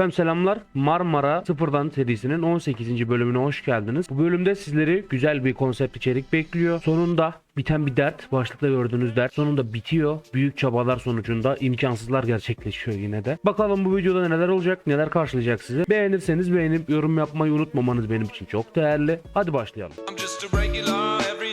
Efendim selamlar. Marmara Sıfırdan serisinin 18. bölümüne hoş geldiniz. Bu bölümde sizleri güzel bir konsept içerik bekliyor. Sonunda biten bir dert. Başlıkta gördüğünüz dert sonunda bitiyor. Büyük çabalar sonucunda imkansızlar gerçekleşiyor yine de. Bakalım bu videoda neler olacak, neler karşılayacak sizi. Beğenirseniz beğenip yorum yapmayı unutmamanız benim için çok değerli. Hadi başlayalım. I'm just a regular, everyday,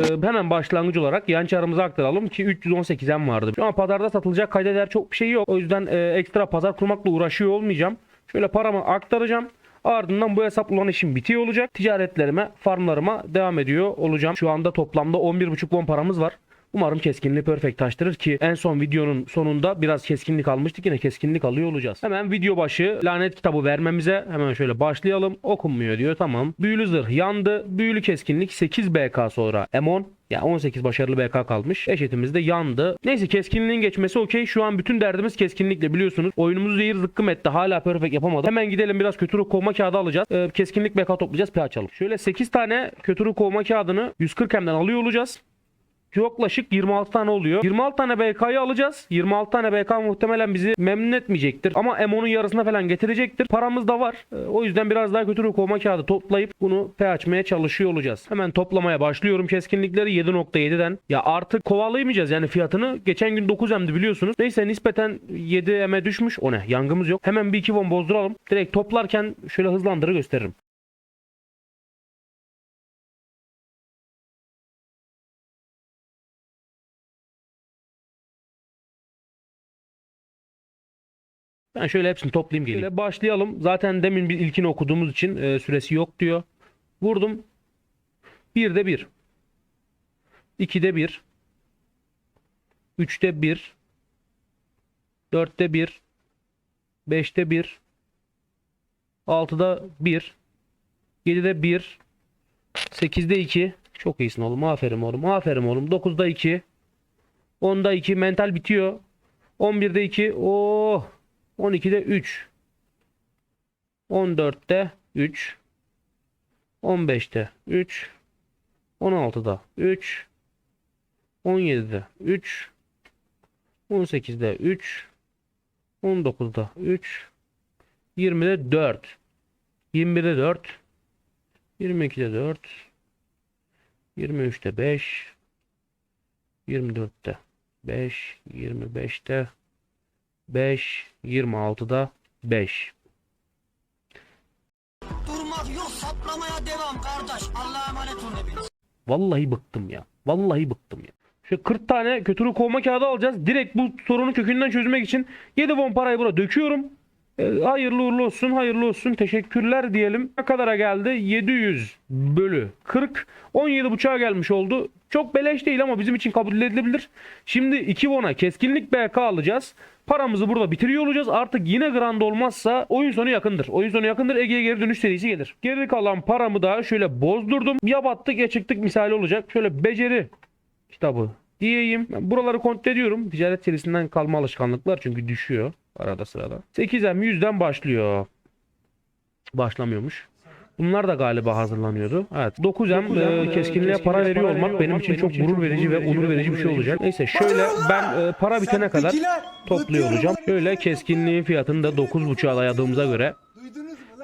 Ee, hemen başlangıç olarak yan çarımıza aktaralım ki 318'em vardı. An pazarda satılacak kayda değer çok bir şey yok. O yüzden e, ekstra pazar kurmakla uğraşıyor olmayacağım. Şöyle paramı aktaracağım. Ardından bu hesapla olan işim bitiyor olacak. Ticaretlerime, farmlarıma devam ediyor olacağım. Şu anda toplamda 11.5 won paramız var. Umarım keskinliği perfect taştırır ki en son videonun sonunda biraz keskinlik almıştık. Yine keskinlik alıyor olacağız. Hemen video başı lanet kitabı vermemize hemen şöyle başlayalım. Okunmuyor diyor tamam. Büyülü zırh yandı. Büyülü keskinlik 8 BK sonra Emon. Ya 18 başarılı BK kalmış. Eşitimiz de yandı. Neyse keskinliğin geçmesi okey. Şu an bütün derdimiz keskinlikle biliyorsunuz. Oyunumuzu zehir zıkkım etti. Hala perfect yapamadım. Hemen gidelim biraz kötü ruh kovma kağıdı alacağız. Ee, keskinlik BK toplayacağız. P açalım. Şöyle 8 tane kötü ruh kovma kağıdını 140 hemden alıyor olacağız. Yaklaşık 26 tane oluyor. 26 tane BK'yı alacağız. 26 tane BK muhtemelen bizi memnun etmeyecektir. Ama M10'un yarısına falan getirecektir. Paramız da var. Ee, O yüzden biraz daha kötü kovma kağıdı toplayıp bunu P açmaya çalışıyor olacağız. Hemen toplamaya başlıyorum keskinlikleri 7.7'den. Ya artık kovalayamayacağız yani fiyatını. Geçen gün 9M'di biliyorsunuz. Neyse nispeten 7M'e düşmüş. O ne? Yangımız yok. Hemen bir iki won bozduralım. Direkt toplarken şöyle hızlandırı gösteririm. Ben şöyle hepsini toplayayım geleyim. Şöyle başlayalım. Zaten demin bir ilkini okuduğumuz için e, süresi yok diyor. Vurdum. 1'de 1. 2'de 1. 3'te 1. 4'te 1. 5'te 1. 6'da 1. 7'de 1. 8'de 2. Çok iyisin oğlum. Aferin oğlum. Aferin oğlum. 9'da 2. 10'da 2. Mental bitiyor. 11'de 2. Oh. 12'de 3. 14'te 3. 15'te 3. 16'da 3. 17'de 3. 18'de 3. 19'da 3. 20'de 4. 21'de 4. 22'de 4. 23'te 5. 24'te 5. 25'te 5, 26'da 5. Durmak yok saplamaya devam kardeş. Allah'a emanet olun. Vallahi bıktım ya. Vallahi bıktım ya. Şu 40 tane kötü ruh kovma kağıdı alacağız. Direkt bu sorunu kökünden çözmek için 7 won parayı buna döküyorum. Ee, hayırlı uğurlu olsun, hayırlı olsun. Teşekkürler diyelim. Ne kadara geldi? 700 bölü 40. 17 buçuğa gelmiş oldu. Çok beleş değil ama bizim için kabul edilebilir. Şimdi 2 won'a keskinlik BK alacağız. Paramızı burada bitiriyor olacağız. Artık yine grand olmazsa oyun sonu yakındır. Oyun sonu yakındır. Ege'ye geri dönüş serisi gelir. Geri kalan paramı da şöyle bozdurdum. Ya battık ya çıktık misali olacak. Şöyle beceri kitabı diyeyim. Ben buraları kontrol ediyorum. Ticaret serisinden kalma alışkanlıklar çünkü düşüyor arada sırada. 8'em 100'den başlıyor. Başlamıyormuş. Bunlar da galiba hazırlanıyordu. Evet. 9M e, keskinliğe para veriyor olmak benim için çok gurur verici ve onur verici bir şey olacak. Neyse şöyle ben e, para bitene kadar topluyor olacağım. Şöyle keskinliğin fiyatını da 9.5'a dayadığımıza göre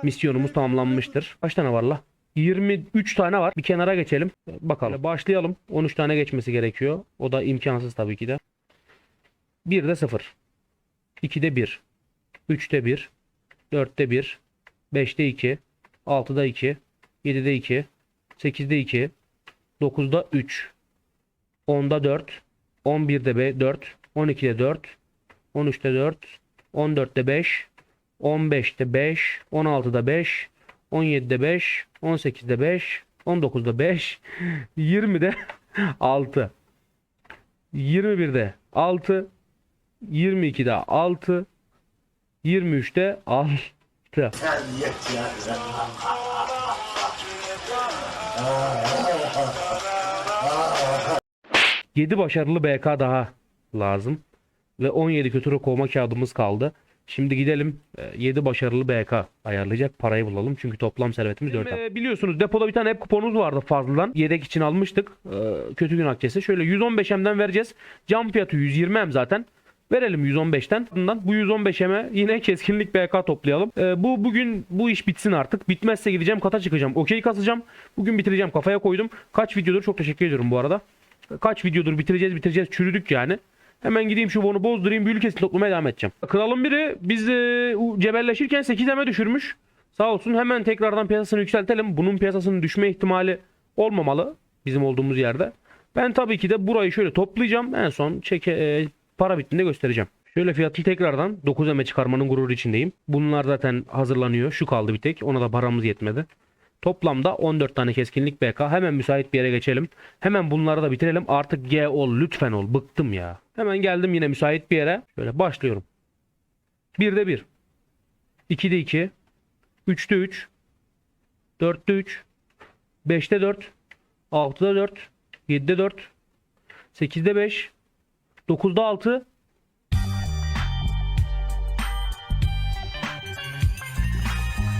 misyonumuz tamamlanmıştır. Kaç tane var la? 23 tane var. Bir kenara geçelim. Bakalım. Başlayalım. 13 tane geçmesi gerekiyor. O da imkansız tabii ki de. 1'de 0. 2'de 1. 3'te 1. 4'te 1. 5'te 2. 6'da 2. 7'de 2. 8'de 2. 9'da 3. 10'da 4. 11'de 4. 12'de 4. 13'te 4. 14'te 5. 15'te 5. 16'da 5. 17'de 5. 18'de 5. 19'da 5. 20'de 6. 21'de 6. 22'de 6. 23'te 6. Yedi başarılı BK daha lazım. Ve 17 kötü kovma kağıdımız kaldı. Şimdi gidelim 7 başarılı BK ayarlayacak parayı bulalım. Çünkü toplam servetimiz 4 Ee, biliyorsunuz depoda bir tane hep kuponumuz vardı fazladan. Yedek için almıştık. Ee, kötü gün akçesi. Şöyle 115 M'den vereceğiz. Cam fiyatı 120 M zaten. Verelim 115'ten. Bundan bu 115'eme yine keskinlik BK toplayalım. Ee, bu bugün bu iş bitsin artık. Bitmezse gideceğim kata çıkacağım. Okey kasacağım. Bugün bitireceğim. Kafaya koydum. Kaç videodur çok teşekkür ediyorum bu arada. Kaç videodur bitireceğiz bitireceğiz. Çürüdük yani. Hemen gideyim şu bonu bozdurayım. Büyülü kesin toplamaya devam edeceğim. Kralın biri biz e, cebelleşirken 8'eme düşürmüş. Sağ olsun hemen tekrardan piyasasını yükseltelim. Bunun piyasasının düşme ihtimali olmamalı bizim olduğumuz yerde. Ben tabii ki de burayı şöyle toplayacağım. En son çeke, e, para bittiğinde göstereceğim. Şöyle fiyatı tekrardan 9'eme çıkarmanın gururu içindeyim. Bunlar zaten hazırlanıyor. Şu kaldı bir tek. Ona da paramız yetmedi. Toplamda 14 tane keskinlik BK. Hemen müsait bir yere geçelim. Hemen bunları da bitirelim. Artık G ol lütfen ol. Bıktım ya. Hemen geldim yine müsait bir yere. Şöyle başlıyorum. 1'de 1. 2'de 2. 3'te 3. 4'te 3. 5'te 4. 6'da 4. 7'de 4. 8'de 5. 9'da 6.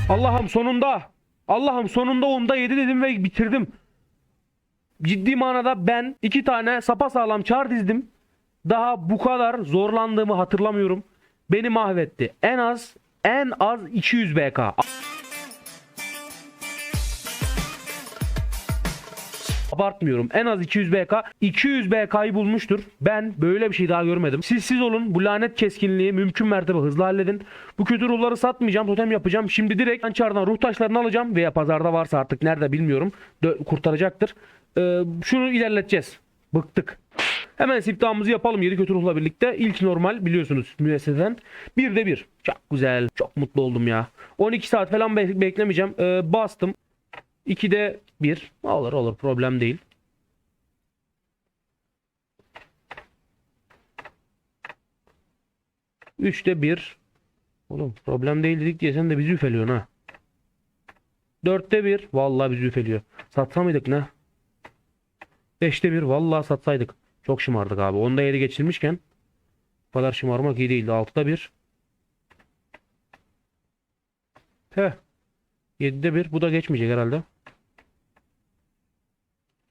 Allah'ım sonunda. Allah'ım sonunda onda 7 dedim ve bitirdim. Ciddi manada ben iki tane sapasağlam çar dizdim. Daha bu kadar zorlandığımı hatırlamıyorum. Beni mahvetti. En az en az 200 BK. Abartmıyorum. En az 200 BK. 200 BK'yı bulmuştur. Ben böyle bir şey daha görmedim. Siz siz olun. Bu lanet keskinliği mümkün mertebe hızlı halledin. Bu kötü ruhları satmayacağım. Totem yapacağım. Şimdi direkt hançardan ruh taşlarını alacağım. Veya pazarda varsa artık nerede bilmiyorum. Dö- kurtaracaktır. Ee, şunu ilerleteceğiz. Bıktık. Hemen siftahımızı yapalım 7 kötü ruhla birlikte. İlk normal biliyorsunuz müesseseden. Bir de bir. Çok güzel. Çok mutlu oldum ya. 12 saat falan be- beklemeyeceğim. Ee, bastım. 2'de 1. Olur olur problem değil. Üçte bir. Oğlum problem değil dedik diye sen de bizi üfeliyorsun ha. Dörtte bir. Vallahi bizi üfeliyor. Satsa mıydık ne? Beşte bir. Vallahi satsaydık. Çok şımardık abi. Onda yedi geçirmişken bu kadar şımarmak iyi değildi. Altıda bir. Heh. 7'de 1. Bu da geçmeyecek herhalde.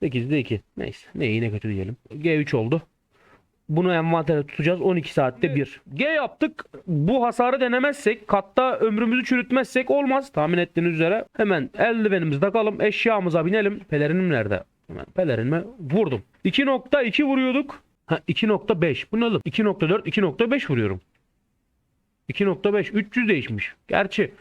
8'de 2. Neyse. Ne iyi ne kötü diyelim. G3 oldu. Bunu envantere tutacağız. 12 saatte 1. G yaptık. Bu hasarı denemezsek, katta ömrümüzü çürütmezsek olmaz. Tahmin ettiğiniz üzere. Hemen eldivenimizi takalım. Eşyamıza binelim. Pelerinim nerede? Hemen pelerinime vurdum. 2.2 vuruyorduk. Ha 2.5. Bu ne oğlum? 2.4, 2.5 vuruyorum. 2.5. 300 değişmiş. Gerçi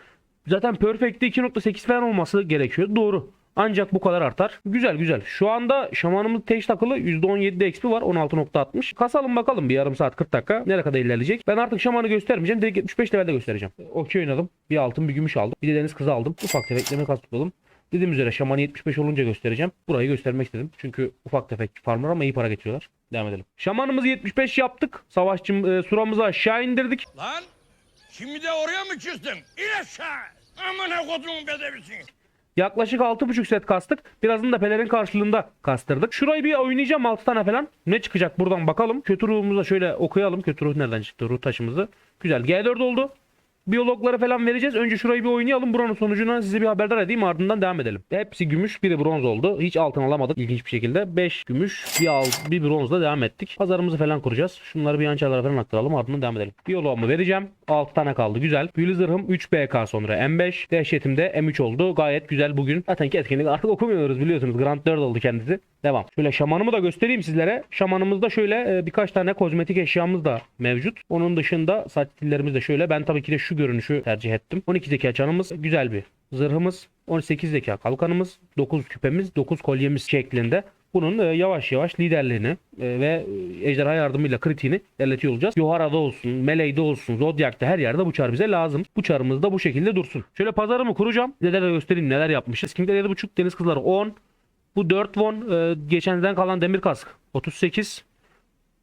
Zaten Perfect'te 2.8 falan olması gerekiyor. Doğru. Ancak bu kadar artar. Güzel güzel. Şu anda şamanımız teş takılı %17'de XP var. 16.60. Kasalım bakalım bir yarım saat 40 dakika. Nereye kadar ilerleyecek? Ben artık şamanı göstermeyeceğim. Direkt 75 levelde göstereceğim. Okey oynadım. Bir altın bir gümüş aldım. Bir de deniz kızı aldım. Ufak tefek demek kas tutalım. Dediğim üzere şamanı 75 olunca göstereceğim. Burayı göstermek istedim. Çünkü ufak tefek farmlar ama iyi para geçiyorlar. Devam edelim. Şamanımızı 75 yaptık. Savaşçım e, suramızı aşağı indirdik. Lan şimdi de oraya mı küstün? İn aşağı. Amına kodumun bedevisin. Yaklaşık 6.5 set kastık. Birazını da pelerin karşılığında kastırdık. Şurayı bir oynayacağım 6 tane falan. Ne çıkacak buradan bakalım. Kötü ruhumuza şöyle okuyalım. Kötü ruh nereden çıktı? Ruh taşımızı. Güzel. G4 oldu. Biyologları falan vereceğiz. Önce şurayı bir oynayalım. Buranın sonucuna size bir haberdar edeyim. Ardından devam edelim. Hepsi gümüş. Biri bronz oldu. Hiç altın alamadık. İlginç bir şekilde. 5 gümüş. Bir, al, bir bronzla devam ettik. Pazarımızı falan kuracağız. Şunları bir yançalara falan aktaralım. Ardından devam edelim. Biyoloğumu vereceğim. 6 tane kaldı. Güzel. Büyülü zırhım 3 BK sonra M5. Dehşetim de M3 oldu. Gayet güzel bugün. Zaten etkinlik artık okumuyoruz biliyorsunuz. Grand 4 oldu kendisi. Devam. Şöyle şamanımı da göstereyim sizlere. Şamanımızda şöyle e, birkaç tane kozmetik eşyamız da mevcut. Onun dışında saç stillerimiz de şöyle. Ben tabii ki de şu görünüşü tercih ettim. 12 zeka çanımız güzel bir zırhımız. 18 zeka kalkanımız. 9 küpemiz. 9 kolyemiz şeklinde. Bunun e, yavaş yavaş liderliğini e, ve ejderha yardımıyla kritiğini ilerletiyor olacağız. Yohara'da olsun, Melee'de olsun, Zodiac'ta her yerde bu çar bize lazım. Bu çarımız da bu şekilde dursun. Şöyle pazarımı kuracağım. Neler göstereyim neler yapmışız. Kingler 7.5, Deniz Kızları 10. Bu 4 won e, geçenden kalan demir kask 38.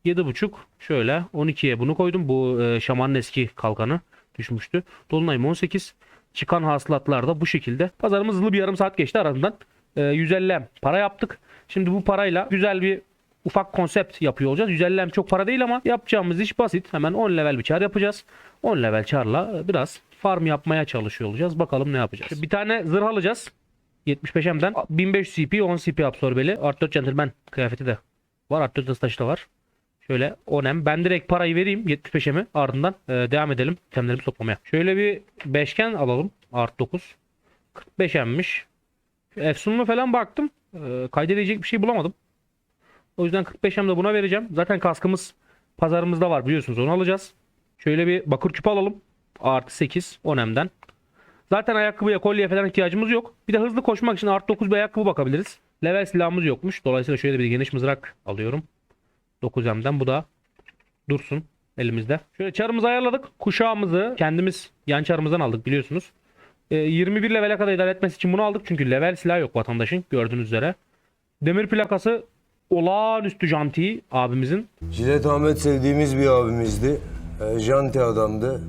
7.5 şöyle 12'ye bunu koydum. Bu e, şamanın eski kalkanı düşmüştü. Dolunayım 18. Çıkan hasılatlar da bu şekilde. Pazarımız hızlı bir yarım saat geçti arasından. E, 150 M para yaptık. Şimdi bu parayla güzel bir ufak konsept yapıyor olacağız. 150 M çok para değil ama yapacağımız iş basit. Hemen 10 level bir çar yapacağız. 10 level çarla biraz farm yapmaya çalışıyor olacağız. Bakalım ne yapacağız. Bir tane zırh alacağız. 75M'den 1500 CP 10 CP absorbeli. Art 4 Gentleman kıyafeti de var. Art 4 taşı da var. Şöyle 10M. Ben direkt parayı vereyim 75'e mi? Ardından e, devam edelim itemlerimizi toplamaya. Şöyle bir beşgen alalım. Art 9. 45M'miş. Efsunlu falan baktım. E, kaydedecek bir şey bulamadım. O yüzden 45M de buna vereceğim. Zaten kaskımız pazarımızda var biliyorsunuz onu alacağız. Şöyle bir bakır küp alalım. Artı 8 10M'den. Zaten ayakkabıya kolye falan ihtiyacımız yok. Bir de hızlı koşmak için artı 9 bir ayakkabı bakabiliriz. Level silahımız yokmuş. Dolayısıyla şöyle bir geniş mızrak alıyorum. 9M'den bu da dursun elimizde. Şöyle çarımızı ayarladık. Kuşağımızı kendimiz yan çarımızdan aldık biliyorsunuz. Ee, 21 levele kadar idare etmesi için bunu aldık. Çünkü level silah yok vatandaşın gördüğünüz üzere. Demir plakası olağanüstü janti abimizin. Jilet Ahmet sevdiğimiz bir abimizdi. E, janti adamdı.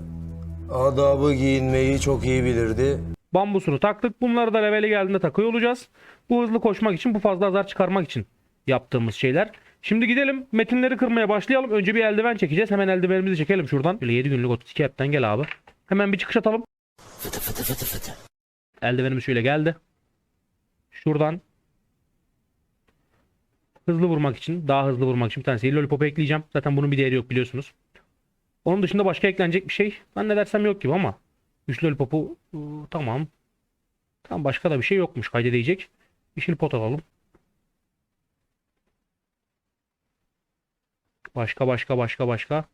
Adabı giyinmeyi çok iyi bilirdi. Bambusunu taktık. Bunları da leveli geldiğinde takıyor olacağız. Bu hızlı koşmak için bu fazla azar çıkarmak için yaptığımız şeyler. Şimdi gidelim metinleri kırmaya başlayalım. Önce bir eldiven çekeceğiz. Hemen eldivenimizi çekelim şuradan. Böyle 7 günlük 32 app'ten gel abi. Hemen bir çıkış atalım. Eldivenimiz şöyle geldi. Şuradan hızlı vurmak için, daha hızlı vurmak için bir tane sihirli lollipop ekleyeceğim. Zaten bunun bir değeri yok biliyorsunuz. Onun dışında başka eklenecek bir şey zannedersem yok gibi ama Üçlü lollipopu ıı, tamam. Tamam başka da bir şey yokmuş kaydedecek. Yeşil pot alalım. Başka başka başka başka.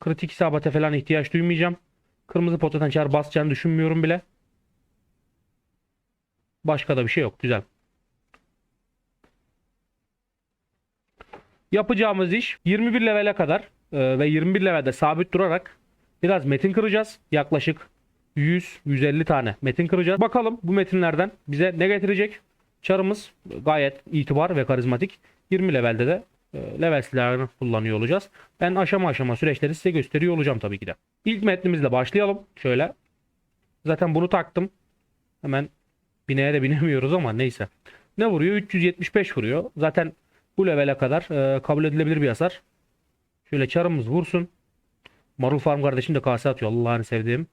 Kritik isabete falan ihtiyaç duymayacağım. Kırmızı potadan çar basacağını düşünmüyorum bile. Başka da bir şey yok. Güzel. Yapacağımız iş 21 levele kadar e, ve 21 levelde sabit durarak biraz metin kıracağız. Yaklaşık 100-150 tane metin kıracağız. Bakalım bu metinlerden bize ne getirecek? Çarımız gayet itibar ve karizmatik. 20 levelde de e, level silahını kullanıyor olacağız. Ben aşama aşama süreçleri size gösteriyor olacağım tabii ki de. İlk metnimizle başlayalım. Şöyle. Zaten bunu taktım. Hemen bineye de binemiyoruz ama neyse. Ne vuruyor? 375 vuruyor. Zaten bu levele kadar e, kabul edilebilir bir hasar. Şöyle çarımız vursun. Marul Farm kardeşim de kase atıyor. Allah'ını sevdiğim.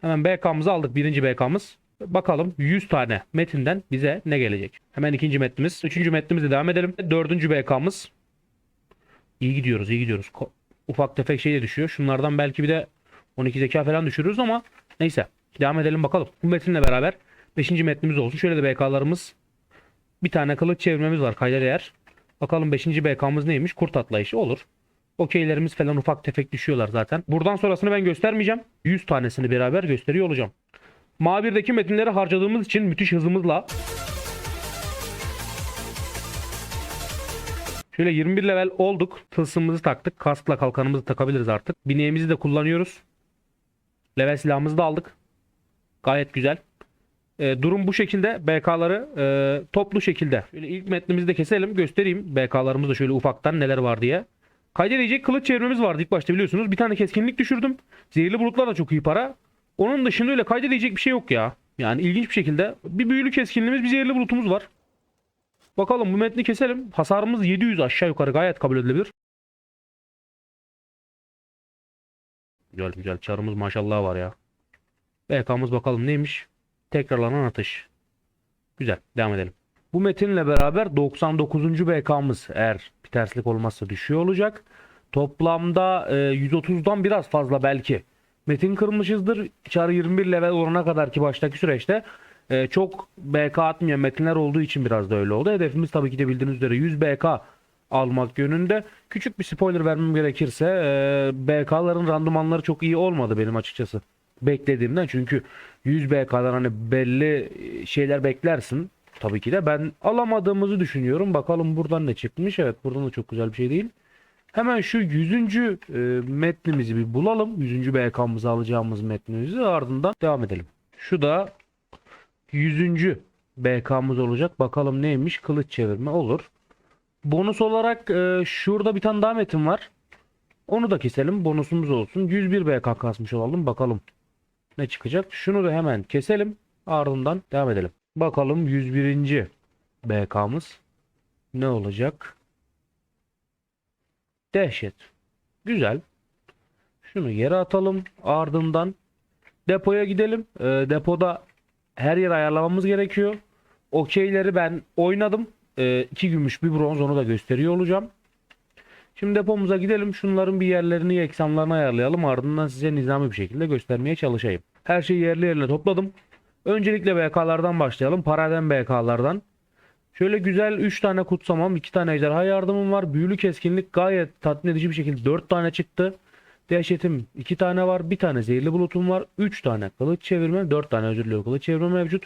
Hemen BK'mızı aldık. Birinci BK'mız. Bakalım 100 tane metinden bize ne gelecek. Hemen ikinci metnimiz. Üçüncü metnimizle devam edelim. Dördüncü BK'mız. İyi gidiyoruz iyi gidiyoruz. Ufak tefek şey de düşüyor. Şunlardan belki bir de 12 zeka falan düşürürüz ama neyse. Devam edelim bakalım. Bu metinle beraber 5. metnimiz olsun. Şöyle de BK'larımız. Bir tane kılıç çevirmemiz var kayda değer. Bakalım 5. BK'mız neymiş? Kurt atlayışı olur. Okeylerimiz falan ufak tefek düşüyorlar zaten. Buradan sonrasını ben göstermeyeceğim. 100 tanesini beraber gösteriyor olacağım. Mavirdeki metinleri harcadığımız için müthiş hızımızla Şöyle 21 level olduk. Tılsımımızı taktık. Kaskla kalkanımızı takabiliriz artık. Bineğimizi de kullanıyoruz. Level silahımızı da aldık. Gayet güzel. E, durum bu şekilde. BK'ları e, toplu şekilde. Şöyle ilk metnimizi de keselim. Göstereyim BK'larımızı da şöyle ufaktan neler var diye. Kaydedecek kılıç çevirmemiz vardı ilk başta biliyorsunuz. Bir tane keskinlik düşürdüm. Zehirli bulutlar da çok iyi para. Onun dışında öyle kaydedecek bir şey yok ya. Yani ilginç bir şekilde bir büyülü keskinliğimiz bir zehirli bulutumuz var. Bakalım bu metni keselim. Hasarımız 700 aşağı yukarı gayet kabul edilebilir. Güzel güzel çarımız maşallah var ya. BK'mız bakalım neymiş. Tekrarlanan atış. Güzel devam edelim. Bu metinle beraber 99. BK'mız eğer bir terslik olmazsa düşüyor olacak. Toplamda e, 130'dan biraz fazla belki. Metin kırmışızdır. Çar 21 level olana kadar ki baştaki süreçte e, çok BK atmayan metinler olduğu için biraz da öyle oldu. Hedefimiz tabii ki de bildiğiniz üzere 100 BK almak yönünde. Küçük bir spoiler vermem gerekirse e, BK'ların randımanları çok iyi olmadı benim açıkçası. Beklediğimden çünkü 100 BK'dan hani belli şeyler beklersin. Tabii ki de ben alamadığımızı düşünüyorum. Bakalım buradan ne çıkmış. Evet buradan da çok güzel bir şey değil. Hemen şu 100. e, metnimizi bir bulalım. 100. BK'mızı alacağımız metnimizi ardından devam edelim. Şu da 100. BK'mız olacak. Bakalım neymiş? Kılıç çevirme olur. Bonus olarak e, şurada bir tane daha metin var. Onu da keselim. Bonusumuz olsun. 101 BK kasmış olalım. Bakalım ne çıkacak. Şunu da hemen keselim. Ardından devam edelim. Bakalım 101. BK'mız ne olacak? Dehşet. Güzel. Şunu yere atalım. Ardından depoya gidelim. Ee, depoda her yer ayarlamamız gerekiyor. Okeyleri ben oynadım. Ee, iki gümüş bir bronz onu da gösteriyor olacağım. Şimdi depomuza gidelim. Şunların bir yerlerini, eksamlarını ayarlayalım. Ardından size nizami bir şekilde göstermeye çalışayım. Her şeyi yerli yerine topladım. Öncelikle BK'lardan başlayalım. Paraden BK'lardan. Şöyle güzel 3 tane kutsamam, 2 tane ejderha yardımım var. Büyülü keskinlik gayet tatmin edici bir şekilde 4 tane çıktı. Dehşetim 2 tane var. 1 tane zehirli bulutum var. 3 tane kılıç çevirme, 4 tane özür diliyorum kılıç çevirme mevcut.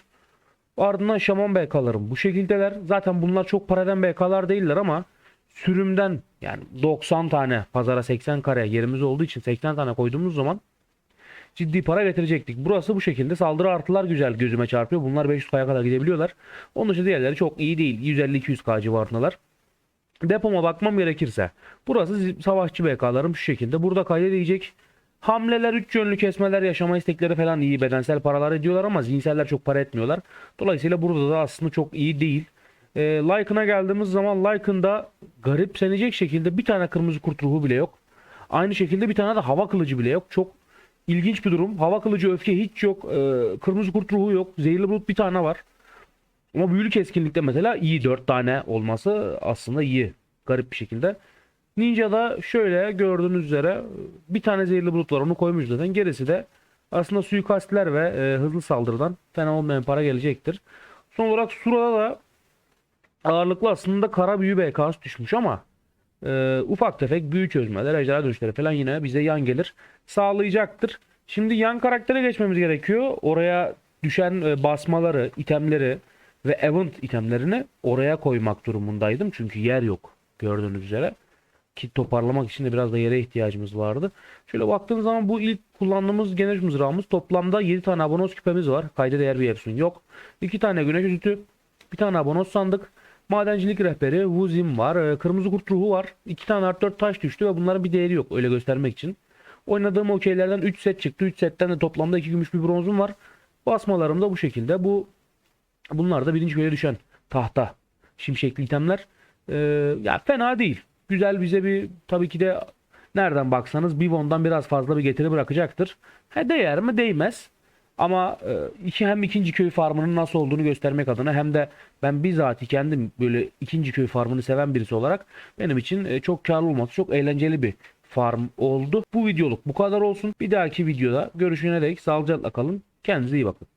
Ardından şaman BK'larım bu şekildeler. Zaten bunlar çok paradan BK'lar değiller ama sürümden yani 90 tane pazara 80 kare yerimiz olduğu için 80 tane koyduğumuz zaman ciddi para getirecektik. Burası bu şekilde. Saldırı artılar güzel gözüme çarpıyor. Bunlar 500k'ya kadar gidebiliyorlar. Onun dışında diğerleri çok iyi değil. 150-200k civarındalar. Depoma bakmam gerekirse. Burası savaşçı BK'larım şu şekilde. Burada kaydedecek. Hamleler, üç yönlü kesmeler, yaşama istekleri falan iyi. Bedensel paralar ediyorlar ama zihinseller çok para etmiyorlar. Dolayısıyla burada da aslında çok iyi değil. E, Lycan'a geldiğimiz zaman Lycan'da garipsenecek şekilde bir tane kırmızı kurt ruhu bile yok. Aynı şekilde bir tane de hava kılıcı bile yok. Çok ilginç bir durum. Hava kılıcı öfke hiç yok. E, kırmızı kurt ruhu yok. Zehirli bulut bir tane var. Ama büyülü keskinlikte mesela iyi 4 tane olması aslında iyi. Garip bir şekilde. Ninja'da şöyle gördüğünüz üzere bir tane zehirli bulut var onu koymuş zaten. Gerisi de aslında suikastler ve e, hızlı saldırıdan fena olmayan para gelecektir. Son olarak Sura'da da ağırlıklı aslında kara büyü BK'sı düşmüş ama e, ufak tefek büyü çözmeler, ejderha dönüşleri falan yine bize yan gelir. Sağlayacaktır. Şimdi yan karaktere geçmemiz gerekiyor. Oraya düşen e, basmaları, itemleri ve event itemlerini oraya koymak durumundaydım. Çünkü yer yok gördüğünüz üzere. Ki toparlamak için de biraz da yere ihtiyacımız vardı. Şöyle baktığınız zaman bu ilk kullandığımız genel mızrağımız toplamda 7 tane abonos küpemiz var. Kayda değer bir Epson yok. 2 tane güneş özütü, bir tane abonos sandık. Madencilik rehberi, Vuzim var, e, kırmızı kurt ruhu var. 2 tane art 4 taş düştü ve bunların bir değeri yok öyle göstermek için. Oynadığım okeylerden 3 set çıktı. 3 setten de toplamda 2 gümüş bir bronzum var. Basmalarım da bu şekilde. Bu bunlar da birinci köye düşen tahta şimşekli itemler. Ee, ya fena değil. Güzel bize bir tabii ki de nereden baksanız Bivon'dan biraz fazla bir getiri bırakacaktır. He değer mi? Değmez. Ama e, iki hem ikinci köy farmının nasıl olduğunu göstermek adına hem de ben bizatihi kendim böyle ikinci köy farmını seven birisi olarak benim için e, çok karlı olması çok eğlenceli bir farm oldu. Bu videoluk bu kadar olsun. Bir dahaki videoda görüşene dek sağlıcakla kalın. Kendinize iyi bakın.